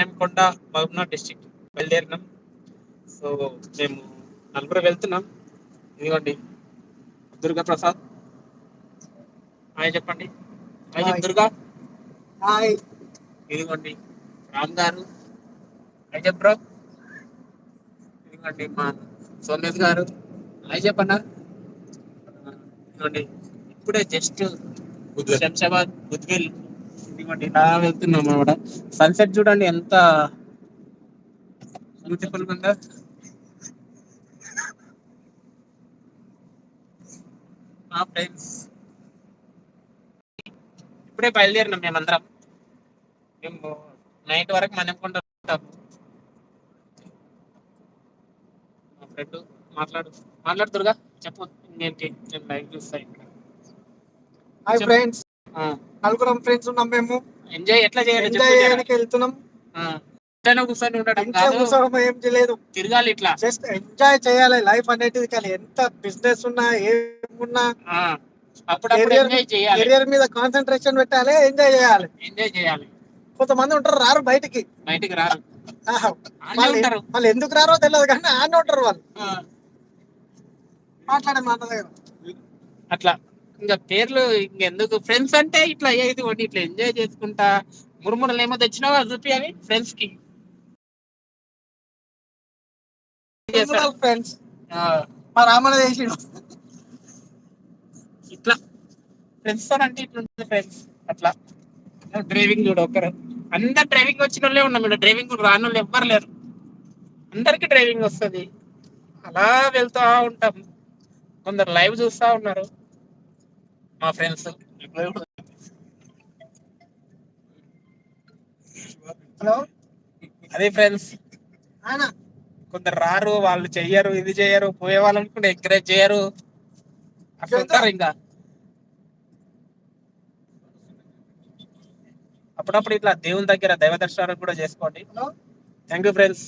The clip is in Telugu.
మన్నెంకొండ మహబూబ్నగర్ డిస్టిక్ బయలుదేరినాం. సో మేము నలుగురు వెళ్తున్నాం. ఇదిగోండి. దుర్గా ప్రసాద్. హాయ్ చెప్పండి. హాయ్ చెప్పు హాయ్. దుర్గా. హాయ్. ఇదిగోండి. రామ్ గారు. హాయ్ చెప్పరా ఇదిగోండి మా సోమేష్ గారు. హాయ్ చెప్పన్నా. ఇదిగోండి. ఇప్పుడే జస్ట్ శంషాబాద్ బుద్విల్ ఇదిగోండి ఇలా వెళ్తున్నాం అన్నమాట. సన్సెట్ చూడండి ఎంత బ్యూటిఫుల్ ఉందో. మా ఫ్రెండ్స్ ఇప్పుడే బయలుదేరినాం మేమందరం. మేము నైట్ వరకు మనం ఉంటాం మా ఫ్రెండ్ మాట్లాడు. మాట్లాడు దుర్గా చెప్పు. ఇంకేంటి? నేను లైవ్ చూస్తాను హాయ్. ఫ్రెండ్స్ నలుగురం ఫ్రెండ్స్ ఉన్నాం మేము. ఎంజాయ్ ఎట్లా చేయాలి? ఎంజాయ్. చేయడానికి వెళ్తున్నాం. ఆ, ఇట్లనే కూర్చొని ఉండడం ఎంజాయ్ కాదు. కూర్చోవడం ఏం చేయలేదు. తిరగాలి ఇట్లా. జస్ట్ ఎంజాయ్ చేయాలి లైఫ్ అనేది కానీ ఎంత బిజినెస్ ఉన్నా ఏమున్నా కెరియర్ మీద కాన్సన్ట్రేషన్ పెట్టాలి ఎంజాయ్ చేయాలి. ఎంజాయ్ చేయాలి. కొంతమంది ఉంటారు రారు బయటికి. బయటికి రారు. వాళ్ళు ఎందుకు రారో తెలియదు కానీ ఆనే ఉంటారు వాళ్ళు. మాట్లాడే మాట దగ్గర. అట్లా. ఇంకా పేర్లు ఇంకెందుకు? ఫ్రెండ్స్ అంటే ఇట్లా ఏది ఒకటి ఇట్లా ఎంజాయ్ చేసుకుంటా. మురుమురలు ఏమో తెచ్చినావా చూపి అవి ఫ్రెండ్స్కి. ఫ్రెండ్స్ మా రామణ చేసిండు. ఇట్లా. ఫ్రెండ్స్తో అంటే ఇట్లా ఉంటుంది ఫ్రెండ్స్ అట్లా డ్రైవింగ్ చూడు ఒకరు అందరు డ్రైవింగ్ వచ్చిన వాళ్ళే ఉన్నాం ఇక్కడ. డ్రైవింగ్ రాని వాళ్ళు ఎవ్వరు లేరు. అందరికి డ్రైవింగ్ వస్తుంది. అలా వెళ్తా ఉంటాం. కొందరు లైవ్ చూస్తా ఉన్నారు. మా ఫ్రెండ్స్. హలో. అదే ఫ్రెండ్స్. కొందరు రారు వాళ్ళు చెయ్యరు ఇది చెయ్యరు పోయే వాళ్ళని కూడా ఎంకరేజ్ చేయరు అట్లా ఉంటారు ఇంకా. అప్పుడప్పుడు ఇట్లా దేవుని దగ్గర దైవ దర్శనాలు కూడా చేసుకోండి. Thank you friends